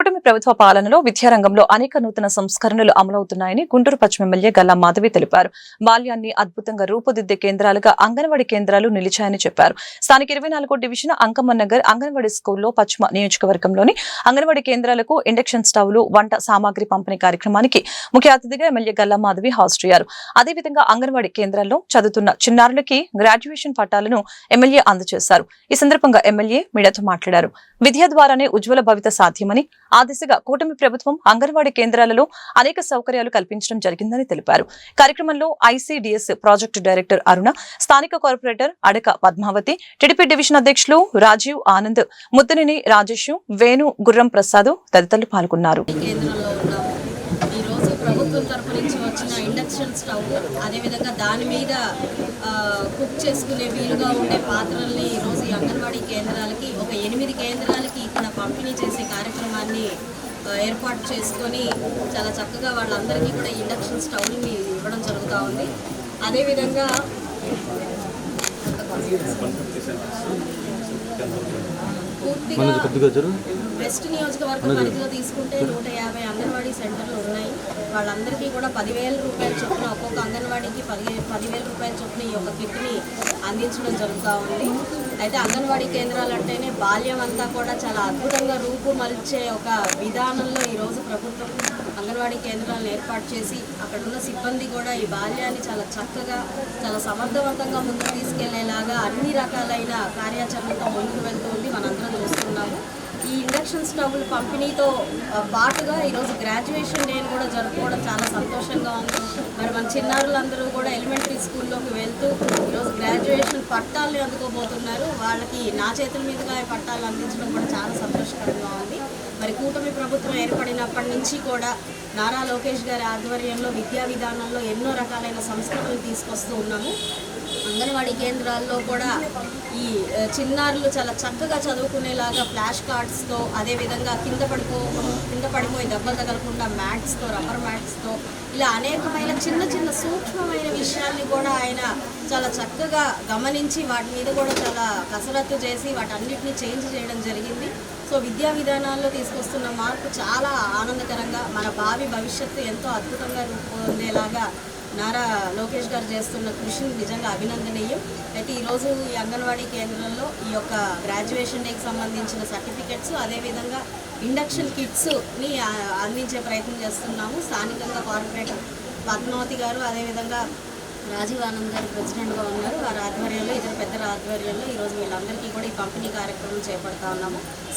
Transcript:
కూటమి ప్రభుత్వ పాలనలో విద్యారంగంలో అనేక నూతన సంస్కరణలు అమలవుతున్నాయని గుంటూరు పశ్చిమ ఎమ్మెల్యే గల్లా మాధవి తెలిపారు. బాల్యాన్ని అద్భుతంగా రూపుదిద్దే కేంద్రాలుగా అంగన్వాడీ కేంద్రాలు నిలిచాయని చెప్పారు. స్థానిక ఇరవై నాలుగో డివిజన్ అంకమ్మ నగర్ అంగన్వాడీ స్కూల్లో పశ్చిమ నియోజకవర్గంలోని అంగన్వాడీ కేంద్రాలకు ఇండక్షన్ స్టవ్లు వంట సామాగ్రి పంపిణీ కార్యక్రమానికి ముఖ్య అతిథిగా ఎమ్మెల్యే గల్లా మాధవి హాజరయ్యారు అదేవిధంగా అంగన్వాడీ కేంద్రాల్లో చదువుతున్న చిన్నారులకి గ్రాడ్యుయేషన్ పట్టాలను ఎమ్మెల్యే అందజేశారు. ఈ సందర్భంగా ఎమ్మెల్యే మీడియాతో మాట్లాడారు. విద్య ద్వారానే ఉజ్వల భవిత సాధ్యమని ఆ దిశగా కూటమి ప్రభుత్వం అంగన్వాడీ కేంద్రాలలో అనేక సౌకర్యాలు కల్పించడం జరిగిందని తెలిపారు. కార్యక్రమంలో ఐసీడీఎస్ ప్రాజెక్టు డైరెక్టర్ అరుణ స్థానిక కార్పొరేటర్ అడక పద్మావతి టీడీపీ డివిజన్ అధ్యక్షులు రాజీవ్ ఆనంద్ ముద్దనేని రాజేష్ వేణు గుర్రం ప్రసాద్ తదితరులు పాల్గొన్నారు. ప్రభుత్వం తరపు నుంచి వచ్చిన ఇండక్షన్ స్టవ్ అదేవిధంగా దాని మీద కుక్ చేసుకునే వీలుగా ఉండే పాత్రల్ని ఈరోజు అంగన్వాడీ కేంద్రాలకి ఒక ఎనిమిది కేంద్రాలకి పంపిణీ చేసే కార్యక్రమాన్ని ఏర్పాటు చేసుకొని చాలా చక్కగా వాళ్ళందరికీ కూడా ఇండక్షన్ స్టవ్ని ఇవ్వడం జరుగుతూ ఉంది. అదేవిధంగా పూర్తిగా వెస్ట్ నియోజకవర్గం పరిధిలో తీసుకుంటే నూట యాభై అంగన్వాడీ సెంటర్లు ఉన్నాయి. వాళ్ళందరికీ కూడా పదివేల రూపాయల చొప్పున ఒక్కొక్క అంగన్వాడీకి పది పదివేల రూపాయల చొప్పున ఈ యొక్క కిట్ని అందించడం జరుగుతూ ఉంది. అయితే అంగన్వాడీ కేంద్రాలు అంటేనే బాల్యం అంతా కూడా చాలా అద్భుతంగా రూపుమల్చే ఒక విధానంలో ఈరోజు ప్రభుత్వం అంగన్వాడీ కేంద్రాలను ఏర్పాటు చేసి అక్కడ ఉన్న సిబ్బంది కూడా ఈ బాల్యాన్ని చాలా చక్కగా చాలా సమర్థవంతంగా ముందుకు తీసుకెళ్ళేలాగా అన్ని రకాలైన కార్యాచరణతో ముందుకు వెళ్తుంది మనందరం చూస్తున్నాము. ఈ ఇండక్షన్ స్టవ్లు పంపిణీతో పాటుగా ఈరోజు గ్రాడ్యుయేషన్ డేని కూడా జరుపుకోవడం చాలా సంతోషంగా ఉంది. మరి మన చిన్నారులందరూ కూడా ఎలిమెంటరీ స్కూల్లోకి వెళ్తూ ఈరోజు గ్రాడ్యుయేషన్ పట్టాలని అందుకోబోతున్నారు. వాళ్ళకి నా చేతుల మీదుగా పట్టాలు అందించడం కూడా చాలా సంతోషకరంగా ఉంది. మరి కూటమి ప్రభుత్వం ఏర్పడినప్పటి నుంచి కూడా నారా లోకేష్ గారి ఆధ్వర్యంలో విద్యా విధానంలో ఎన్నో రకాలైన సంస్కరణలు తీసుకొస్తూ ఉన్నాము. అంగన్వాడీ కేంద్రాల్లో కూడా ఈ చిన్నారులు చాలా చక్కగా చదువుకునేలాగా ఫ్లాష్ కార్డ్స్తో అదేవిధంగా కింద పడిపో కింద పడిపోయి దెబ్బలు తగలకుండా మ్యాట్స్తో రబ్బర్ మ్యాట్స్తో ఇలా అనేకమైన చిన్న చిన్న సూక్ష్మమైన విషయాల్ని కూడా ఆయన చాలా చక్కగా గమనించి వాటి మీద కూడా చాలా కసరత్తు చేసి వాటన్నిటిని చేంజ్ చేయడం జరిగింది. సో విద్యా విధానాల్లో తీసుకొస్తున్న మార్పు చాలా ఆనందకరంగా మన భావి భవిష్యత్తు ఎంతో అద్భుతంగా రూపొందేలాగా నారా లోకేష్ గారు చేస్తున్న కృషిని నిజంగా అభినందనీయం. అయితే ఈరోజు ఈ అంగన్వాడీ కేంద్రంలో ఈ యొక్క గ్రాడ్యుయేషన్ డేకి సంబంధించిన సర్టిఫికెట్స్ అదేవిధంగా ఇండక్షన్ కిట్స్ని అందించే ప్రయత్నం చేస్తున్నాము. స్థానికంగా కార్పొరేటర్ పద్మావతి గారు అదేవిధంగా రాజీవ్ ఆనంద్ గారు ప్రెసిడెంట్గా ఉన్నారు. వారి ఆధ్వర్యంలో ఇతర పెద్దల ఆధ్వర్యంలో ఈరోజు వీళ్ళందరికీ కూడా ఈ పంపిణీ కార్యక్రమం చేపడతా ఉన్నాము.